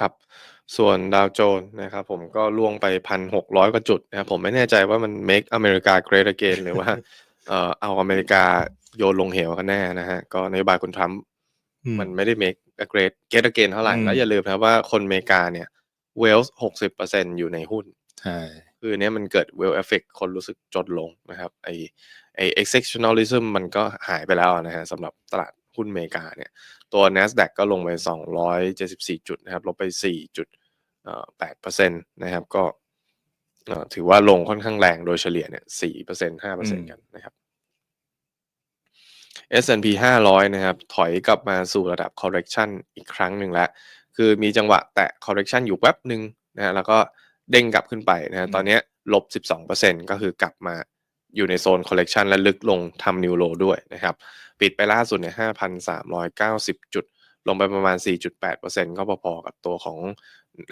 ครับ ส่วนดาวโจนส์นะครับผมก็ล่วงไป1,600กว่าจุดนะครับผมไม่แน่ใจว่ามัน make America great again หรือว่าเอ่อเอาอเมริกาโยนลงเหวกันแน่นะฮะ ก็นโยบายคุณทรัมป์อืมมันไม่ได้ make a great great again เท่าไหร่อืมแล้วอย่าลืมนะครับว่าคนอเมริกาเนี่ย wealth 60%อยู่ในหุ้นใช่คือเนี้ยมันเกิด well effect คนรู้สึกจนลงนะครับไอไอ exceptionalism มันก็หายไปแล้วนะฮะสำหรับตลาด หุ้นอเมริกาเนี่ยตัว NASDAQ ก็ลงไป 274 จุดนะครับลบไป 4.8%นะครับก็เอ่อถือว่าลงค่อนข้างแรงโดยเฉลี่ยเนี่ย 4% 5%กันนะครับ S&P 500 นะครับ ถอยกลับมาสู่ระดับ correction อีกครั้งหนึ่งแล้ว คือมีจังหวะแตะ correction อยู่แป๊บหนึ่งนะฮะแล้วก็เด้งกลับขึ้นไปนะฮะตอนเนี้ยลบ 12%ก็คือกลับมา อยู่ในโซน correction และลึกลงทำ new low ด้วยนะครับ ปิดไปล่าสุดเนี่ย5,390 จุด ลงไปประมาณ 4.8%ก็พอๆกับตัวของ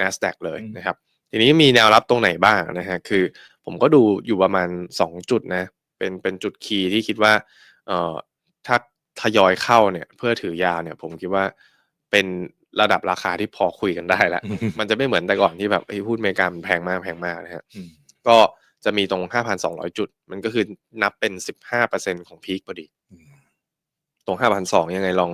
NASDAQ เลยนะครับ ทีนี้มีแนวรับตรงไหนบ้างนะฮะ คือผมก็ดูอยู่ประมาณ 2 จุดนะ เป็นเป็นจุดคีย์ที่คิดว่าเอ่อถ้าทยอยเข้าเนี่ยเพื่อถือยาวเนี่ยผมคิดว่าเป็นระดับราคาที่พอคุยกันได้แล้ว มันจะไม่เหมือนแต่ก่อนที่แบบไอ้ยหุ้นอเมริกามันแพงมากแพงมากนะฮะอืมก็ จะมีตรง 5,200 จุด มันก็คือนับเป็น 15%ของพีคพอดีอืมตรง 5,200 ยังไงลอง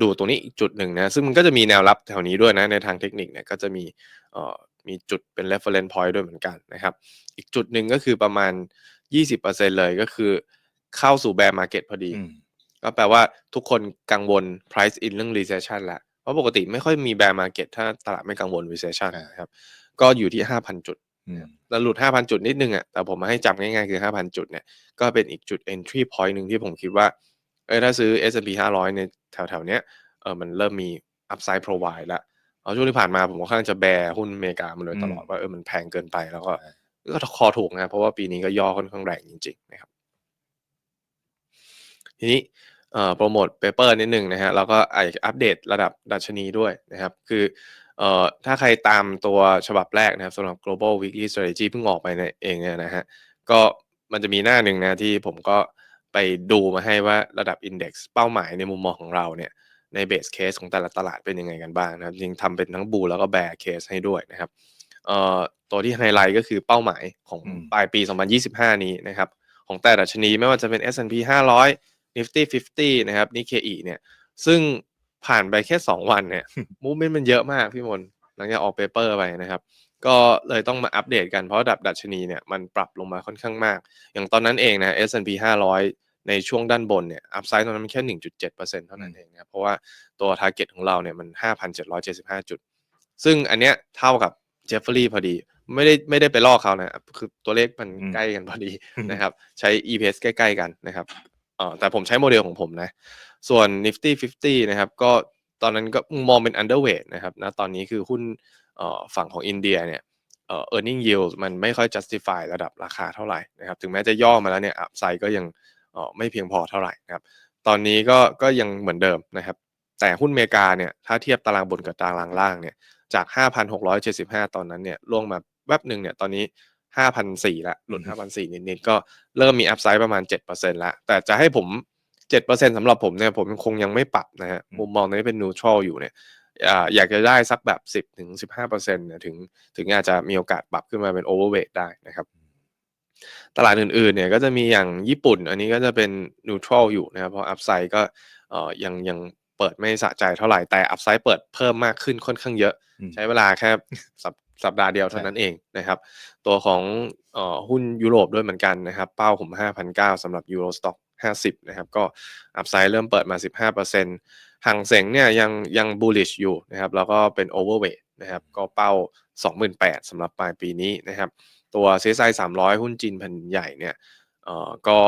ดูตรงนี้อีกจุดหนึ่งนะ ซึ่งมันก็จะมีแนวรับแถวนี้ด้วยนะ ในทางเทคนิคเนี่ยก็จะมีเอ่อมีจุดเป็น reference point ด้วยเหมือนกันนะครับ อีกจุดหนึ่งก็คือประมาณ 20%เลยก็คือเข้าสู่ bear market พอดีอืมก็แปลว่าทุกคนกังวล price in เรื่อง recession แล้วเพราะปกติไม่ค่อยมี bear market ถ้าตลาดไม่กังวล recession อ่านนะครับ ก็อยู่ที่ 5,000 จุด อืมแล้วหลุด 5,000 จุดนิดนึงอะแต่ผมมาให้จำง่ายๆ คือ 5,000 จุดเนี่ยก็เป็นอีกจุด entry point หนึ่งที่ผมคิดว่าเอ้ยถ้าซื้อ S&P 500 ในแถวๆเนี้ยเออมันเริ่มมี upside provide แล้วเอาช่วงที่ผ่านมาผมค่อนข้างจะแบร์หุ้นอเมริกามาโดยตลอดว่าเออมันแพงเกินไปแล้วก็ใช่ก็คอถูกนะเพราะว่าปีนี้ก็ย่อค่อนข้างแรงจริงๆนะครับ ทีนี้เอ่อโปรโมทเปเปอร์นิดนึงนะฮะแล้วก็ไออัปเดตระดับดัชนีด้วยนะครับ คือ เอ่อถ้าใครตามตัวฉบับแรกนะครับสำหรับ global weekly strategy เพิ่งออกไปเนี่ยเองเนี่ยนะฮะก็มันจะมีหน้าหนึ่งนะที่ผมก็ไปดูมาให้ว่าระดับ index เป้าหมายในมุมมองของเราเนี่ยในเบสเคสของแต่ละตลาดเป็นยังไงกันบ้างนะครับจริงๆทำเป็นทั้งบูแล้วก็แบร์เคสให้ด้วยนะครับเอ่อตัวที่ไฮไลท์ก็คือเป้าหมายของอืมปลายปี 2025 นี้นะครับของแต่ดัชนีไม่ว่าจะเป็น S&P 500 Nifty 50 นะครับ Nikkei เนี่ยซึ่ง ผ่านไปแค่ 2 วันเนี่ยมูฟเมนต์มันเยอะมากพี่มนต์หลังจากออกเปเปอร์ไปนะครับ ก็เลยต้องมาอัปเดตกันเพราะระดับดัชนีเนี่ยมันปรับลงมาค่อนข้างมาก อย่างตอนนั้นเองนะ S&P 500 ในช่วงด้านบนเนี่ยอัพไซด์ตอนนั้นมันแค่ 1.7%เท่านั้นเองนะครับเพราะว่าตัว t a r g e t ของเราเนี่ยมัน 5,775 จุด ซึ่งอันเนี้ยเท่ากับเจฟเฟอรี่พอดีไม่ได้ไม่ได้ไปลอกเขานะคือตัวเลขมันอืมใกล้กันพอดีอืมนะครับ ใช้ EPS ใกล้ ๆ กันนะครับ เอ่อแต่ผมใช้โมเดลของผมนะ ส่วน Nifty 50 นะครับ ก็ตอนนั้นก็มองเป็น underweight นะครับนะตอนนี้คือหุ้นเอ่อฝั่งของอินเดียเนี่ยเอ่อ earning yield มันไม่ค่อย justify ระดับราคาเท่าไหร่นะครับ ถึงแม้จะย่อมาแล้วเนี่ย upside ก็ยังเอ่อไม่เพียงพอเท่าไหร่นะครับ ตอนนี้ก็ก็ยังเหมือนเดิมนะครับ แต่หุ้นเมกาเนี่ยถ้าเทียบตารางบนกับตารางล่างเนี่ยจาก 5,675 ตอนนั้นเนี่ยล่วงมาแวบหนึ่งเนี่ยตอนนี้ 5,400ละหลุดอืม5,400นิดๆก็เริ่มมีอัพไซด์ประมาณ7%แล้วแต่จะให้ผม7%สำหรับผมเนี่ยผมคงยังไม่ปรับนะฮะมุมมองนี้เป็น neutral อยู่เนี่ยอ่าอยากจะได้สักแบบ 10ถึง15%เนี่ยถึงถึงอาจจะมีโอกาสปรับขึ้นมาเป็น overweight ได้นะครับ ตลาดอื่นๆเนี่ยก็จะมีอย่างญี่ปุ่น อันนี้ก็จะเป็น neutral อยู่นะครับเพราะ upside ก็เอ่อยังยังเปิดไม่สะใจเท่าไหร่แต่ upside เปิดเพิ่มมากขึ้นค่อนข้างเยอะอืมใช้เวลาแค่สัป สัปดาห์เดียวเท่านั้นเองนะครับ ตัวของเอ่อหุ้นยุโรปด้วยเหมือนกันนะครับ เป้าผม 5,900สำหรับ Euro Stock 50 นะครับ ก็อัพไซด์เริ่มเปิดมา 15%ห่างเสงเนี่ยยังยัง bullish อยู่นะครับ แล้วก็เป็น overweight นะครับ ก็เป้า 28,000สำหรับปลายปีนี้นะครับ ตัว CSI 300 หุ้นจีนแผ่นใหญ่เนี่ยเอ่อก็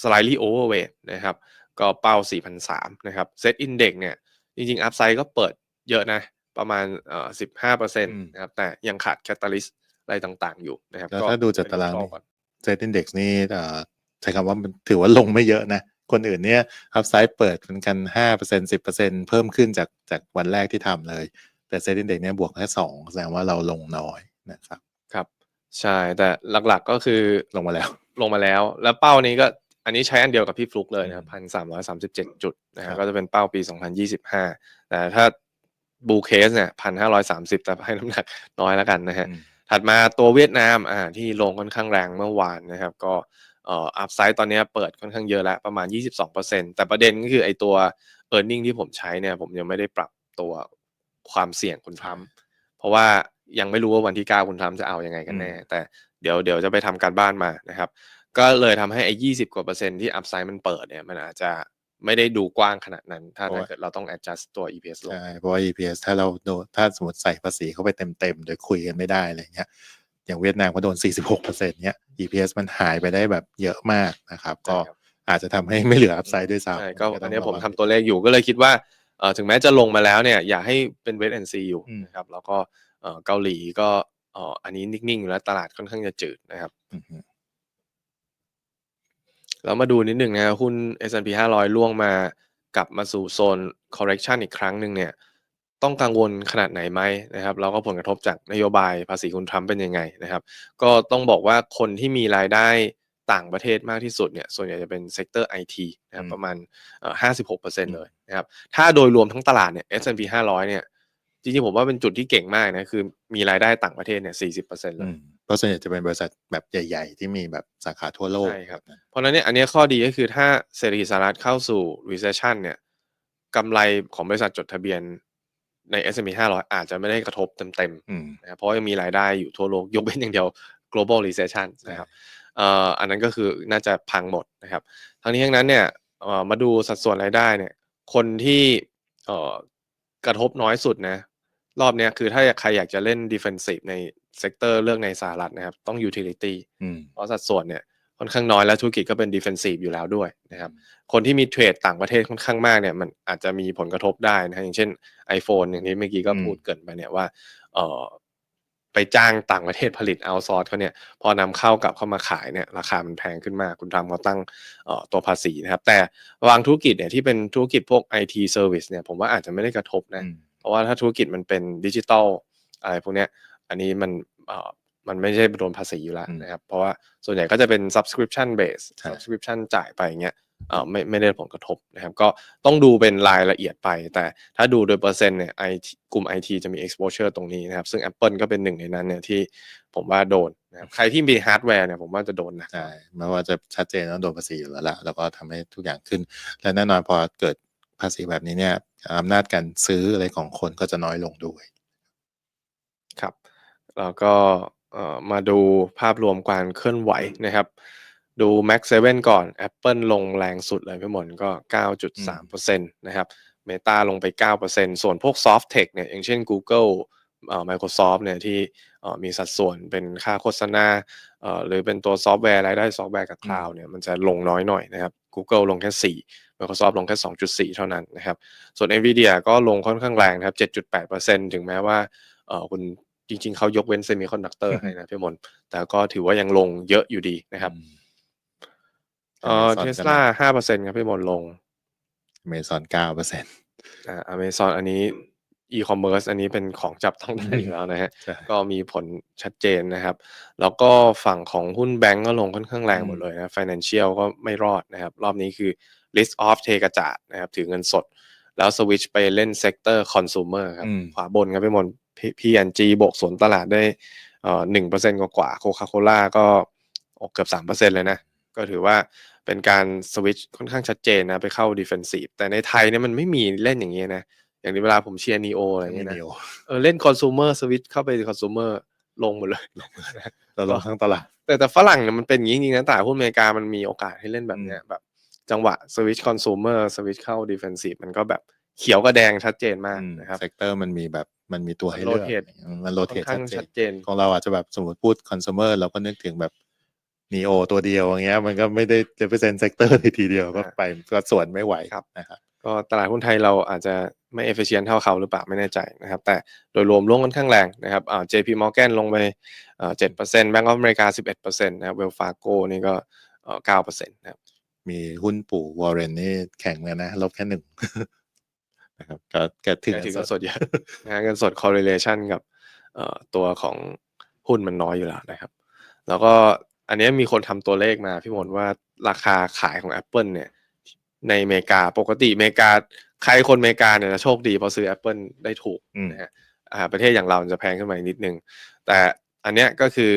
slightly overweight นะครับ ก็เป้า4,300นะครับ Set Index เนี่ยจริงๆอัพไซด์ก็เปิดเยอะนะ ประมาณเอ่อ15%นะครับแต่ยังขาด catalyst อะไรต่างๆ อยู่นะครับแล้วถ้าดูจากตารางเป็นนี่ neutral ก่อนเซตอินเด็กซ์นี่เอ่อใช้คำว่ามันถือว่าลงไม่เยอะนะ คนอื่นเนี่ยอัพไซด์เปิดเป็นกันห้าเปอร์เซ็นสิบเปอร์เซ็นเพิ่มขึ้นจากจากวันแรกที่ทำเลย แต่เซตอินเด็กซ์เนี่ยบวกแค่สองแสดงว่าเราลงน้อยนะครับครับ ใช่แต่หลักๆก็คือลงมาแล้ว ลงมาแล้ว แล้วเป้านี้ก็อันนี้ใช้อันเดียวกับพี่ฟลุกเลยนะครับพันสามร้อยสามสิบเจ็ดจุดนะคครัรับบก็จะเป็นเป้าปีสองพันยี่สิบห้าแต่ถ้า บูเคสเนี่ยพันห้าร้อยสามสิบแต่ให้น้ำหนักน้อยแล้วกันนะฮะอืมถัดมาตัวเวียดนามอ่าที่ลงค่อนข้างแรงเมื่อวานนะครับก็เอ่ออัพไซด์ตอนนี้เปิดค่อนข้างเยอะแล้วประมาณ 22%แต่ประเด็นก็คือไอตัว e a r n i n g ที่ผมใช้เนี่ยผมยังไม่ได้ปรับตัวความเสี่ยงคุณทรัมป์เพราะว่ายังไม่รู้ว่าวันที่ 9 คุณทรัมป์จะเอายังไงกันแน่ แต่เดี๋ยวเดี๋ยวจะไปทำการบ้านมานะครับ ก็เลยทำให้ไอ้20กว่าเปอร์เซ็นต์ที่อัพไซด์มันเปิดเนี่ยมันอาจจะ ไม่ได้ดูกว้างขนาดนั้นถ้าถ้าเกิดเราต้อง adjust ตัว EPS ลงใช่เพราะว่า EPS ถ้าเราโดนถ้าสมมติใส่ภาษีเข้าไปเต็มๆ โดยคุยกันไม่ได้อะไรเงี้ย อย่างเวียดนามก็โดน 46เปอร์เซ็นต์เนี้ย EPS มันหายไปได้แบบเยอะมากนะครับ ก็ใช่ครับอาจจะทำให้ไม่เหลืออัพไซด์ด้วยซ้ำใช่ก็ต้อังนเนี้ยผมระทำงตัวเลขอยู่ก็เลยคิดว่าเอ่อถึงแม้จะลงมาแล้วเนี่ย อย่าให้เป็นเวทแอนซีอยู่อืมนะครับ แล้วก็เอ่อเกาหลีก็เอ่ออันนี้นิ่งๆอยู่แล้วตลาดค่อนข้างจะจืดนะครับ อืมเรามาดูนิดหนึ่งนะครับหุ้น S&P 500 ล่วงมากลับมาสู่โซน correction อีกครั้งหนึ่งเนี่ยต้องกังวลขนาดไหนไหมนะครับแล้วก็ผลกระทบจากนโยบายภาษีคุณทรัมป์เป็นยังไงนะครับ ก็ต้องบอกว่าคนที่มีรายได้ต่างประเทศมากที่สุดเนี่ยส่วนใหญ่จะเป็นเซกเตอร์ไอทีนะครับอืมประมาณเอ่อ56%เลยนะครับถ้าโดยรวมทั้งตลาดเนี่ย S&P 500 เนี่ยจริงๆผมว่าเป็นจุดที่เก่งมากนะคือมีรายได้ต่างประเทศเนี่ย40%เลอืย มเพราะส่วนใหญ่จะเป็นบริษัทแบบใหญ่ ๆ ที่มีแบบสาขาทั่วโลกใช่ครับ เพราะฉะนั้นเนี่ยอันเนี้ยข้อดีก็คือถ้าเศรษฐกิจสหรัฐเข้าสู่ recession เนี่ยกำไรของบริษัทจดทะเบียนใน S&P 500 อาจจะไม่ได้กระทบเต็มอืมๆนะครับเพราะว่ายังมีรายได้อยู่ทั่วโลก ยกเว้นอย่างเดียว global recession นะครับเอ่ออันนั้นก็คือน่าจะพังหมดนะครับ ทั้งนี้ทั้งนั้นเนี่ยเอ่อมาดูสัดส่วนรายได้เนี่ย คนที่เอ่อกระทบน้อยสุดนะ รอบเนี้ยคือถ้าใครอยากจะเล่น defensive ใน เซกเตอร์เลือกในสหรัฐนะครับ ต้อง utility อืมเพราะสัดส่วนเนี่ยค่อนข้างน้อยและธุรกิจก็เป็น defensive อยู่แล้วด้วยนะครับ คนที่มีเทรดต่างประเทศค่อนข้างมากเนี่ยมันอาจจะมีผลกระทบได้นะฮะอย่างเช่น iPhone อย่างที่เมื่อกี้ก็อืมพูดเกรินไปเนี่ยว่าเอ่อไปจ้างต่างประเทศผลิตเอาซอร์สเขาเนี่ยพอนำเข้ากลับเข้ามาขายเนี่ยราคามันแพงขึ้นมากคุณทำเขาตั้งเอ่อตัวภาษีนะครับ แต่บางธุรกิจเนี่ยที่เป็นธุรกิจพวก IT Service เนี่ยผมว่าอาจจะไม่ได้กระทบนะอืมเพราะว่าถ้าธุรกิจมันเป็นดิจิตอลอะไรพวกเนี้ย อันนี้มันเอ่อมันไม่ใช่โดนภาษีอยู่แล้วอืมนะครับ เพราะว่าส่วนใหญ่ก็จะเป็น subscription base ใช่ subscription จ่ายไปอย่างเงี้ยเอ่อไม่ไม่ได้ผลกระทบนะครับ ก็ต้องดูเป็นรายละเอียดไป แต่ถ้าดูโดยเปอร์เซ็นต์เนี่ย IT กลุ่ม IT จะมี exposure ตรงนี้นะครับ ซึ่ง Apple ก็เป็นหนึ่งในนั้นเนี่ยที่ผมว่าโดนนะครับใครที่มีฮาร์ดแวร์เนี่ยผมว่าจะโดนหนะใช่ไม่ว่าจะชัดเจนว่าโดนภาษีอยู่แล้วละแล้วก็ทำให้ทุกอย่างขึ้น และแน่นอนพอเกิดภาษีแบบนี้เนี่ยอำนาจการซื้ออะไรของคนก็จะน้อยลงด้วยครับ แล้วก็เอ่อมาดูภาพรวมการเคลื่อนไหวนะครับ ดู Max 7 ก่อน Apple ลงแรงสุดเลยพี่หมอนก็ 9.3%นะครับ Meta ลงไป 9%ส่วนพวก Soft Tech เนี่ยอย่างเช่น Google เอ่อ Microsoft เนี่ยที่เอ่อมีสัดส่วนเป็นค่าโฆษณาเอ่อหรือเป็นตัวซอฟต์แวร์รายได้ซอฟต์แวร์กับคลาวด์เนี่ยมันจะลงน้อยหน่อยนะครับ Google ลงแค่ 4 Microsoft ลงแค่ 2.4 เท่านั้นนะครับ ส่วน Nvidia ก็ลงค่อนข้างแรงนะครับ 7.8%ถึงแม้ว่าเอ่อคุณ จริง ๆเขายกเว้นเซมิคอนดักเตอร์ให้นะพี่มนแต่ก็ถือว่ายังลงเยอะอยู่ดีนะครับเอ่อ Amazon เทก็สลาห้าเปอร์เซ็นต์ครับพี่มนลงเมซอนเก้าเปอร์เซ็นต์อ่าอเมซอนอันนี้อีคอมเมิร์ซอันนี้เป็นของจับต้องได้อยู่แล้วนะฮะใช่ก็มีผลชัดเจนนะครับ แล้วก็ฝั่งของหุ้นแบงก์ก็ลงค่อนข้างแรงหมดเลยนะ Financial ก็ไม่รอดนะครับ รอบนี้คือ list off เทกระจาดนะครับ ถือเงินสด แล้วสวิตชไปเล่นเซกเตอร์คอน sumer ครับอืมขวาบนครับพี่มน P&G บวกสวนตลาดได้เอ่อหนึ่งเปอร์เซ็นต์กว่าโคคาโคล่าก็โอ้เกือบสามเปอร์เซ็นต์เลยนะ ก็ถือว่าเป็นการสวิตชค่อนข้างชัดเจนนะ ไปเข้าดิเฟนซีฟแต่ในไทยเนี่ยมันไม่มีเล่นอย่างนี้นะ อย่างนี้เวลาผมเชียร์นีโออะไรอย่างมีเงี้ยนะเดียวเออเล่นคอน sumer สวิตชเข้าไปคอน sumer ลงหมดเลยเราลงทั้งตลาด แต่แต่ฝรั่งเนี่ยมันเป็นอย่างนี้จริงๆนะแต่หุ้นอเมริกามันมีโอกาสให้เล่นแบบเนี้ยแบบ จังหวะสวิตชคอน sumer สวิตชเข้าดิเฟนซีฟมันก็แบบเขียวกับแดงชัดเจนมากนะครับเซกเตอร์มันมีแบบมันมีตัวให้มันเลือก rotate มันโรค่เทอนตข้างชัชัดดเจนเจนของเราอาจจะแบบสมมติพูดคอน sumer เราก็นึกถึงแบบนีโอตัวเดียวอย่างเงี้ยมันก็ไม่ได้ represent sector ในทีเดียวก็อ่าไปก็ส่วนไม่ไหวครับนะครับก็ตลาดหุ้นไทยเราอาจจะไม่ efficient เท่าเขาหรือเปล่าไม่แน่ใจนะครับ แต่โดยรวมลงค่อนข้างแรงนะครับอ่า JP Morgan ลงไปเอ่อ7% Bank of America 11%นะครับ Wells Fargo นี่ก็เอ่อ9%นะครับ มีหุ้นปู่วอร์เรนนี่แข่งกันนะ ลบแค่หนึ่งนะครับก็แกถึงถือเงินสดเยอะนะฮะเงินสด correlation กับเอ่อตัวของหุ้นมันน้อยอยู่แล้วนะครับ แล้วก็อันเนี้ยมีคนทำตัวเลขมาพี่มนว่าราคาขายของ Apple เนี่ย ในอเมริกาปกติอเมริกาใครคนอเมริกาเนี่ยจะโชคดีเพราะซื้อ Apple ได้ถูกอืมนะฮะอ่าประเทศอย่างเราจะแพงขึ้นมาอีกนิดนึง แต่อันเนี้ยก็คือ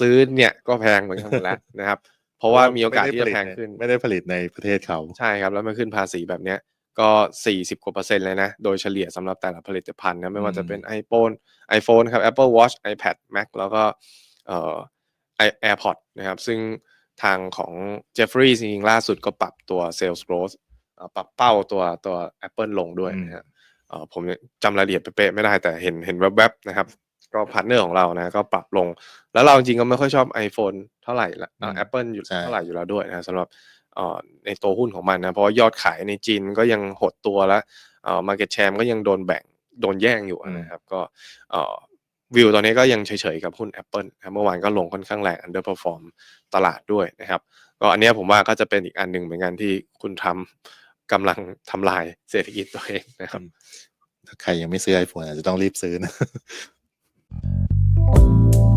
ซื้อเนี่ยก็แพงเหมือนกันหมดแล้วนะครับ เพราะว่ามีโอกาสที่จะแพงขึ้น ไม่ได้ผลิตในประเทศเขา ใช่ครับ แล้วมันขึ้นภาษีแบบเนี้ยก็สี่สิบกว่าเปอร์เซ็นต์เลยนะ โดยเฉลี่ยสำหรับแต่ละผลิตภัณฑ์นะ ไม่ว่าจะเป็น iPhone iPhone ครับ Apple Watch iPad Mac แล้วก็เอ่อ i- AirPod นะครับ ซึ่งทางของ Jeffrey จริงๆล่าสุดก็ปรับตัว Sales Growth เอ่อปรับเป้าตัวตัว Apple ลงด้วยนะฮะเอ่อผมจำรายละเอียดเป๊ะๆไม่ได้แต่เห็นเห็นแวบๆนะครับ ก็พาร์ทเนอร์ของเรานะก็ปรับลง แล้วเราจริงๆก็ไม่ค่อยชอบ iPhone เท่าไหร่ละเอ่ออืม Apple อยู่ใช่เท่าไหร่อยู่แล้วด้วยนะสำหรับเอ่อในตัวหุ้นของมันนะเพราะว่ายอดขายในจีนก็ยังหดตัวแล้วเอ่อ market share ก็ยังโดนแบ่งโดนแย่งอยู่นะครับ ก็เอ่อวิวตอนนี้ก็ยังเฉยๆกับหุ้น Apple นะครับเมื่อวานก็ลงค่อนข้างแรง underperform ตลาดด้วยนะครับ ก็อันเนี้ยผมว่าก็จะเป็นอีกอันหนึ่งเหมือนกันที่คุณทำกำลังทำลายเศรษฐกิจตัวเองนะครับ ถ้าใครยังไม่ซื้อ iPhone อาจจะต้องรีบซื้อนะ Thank you.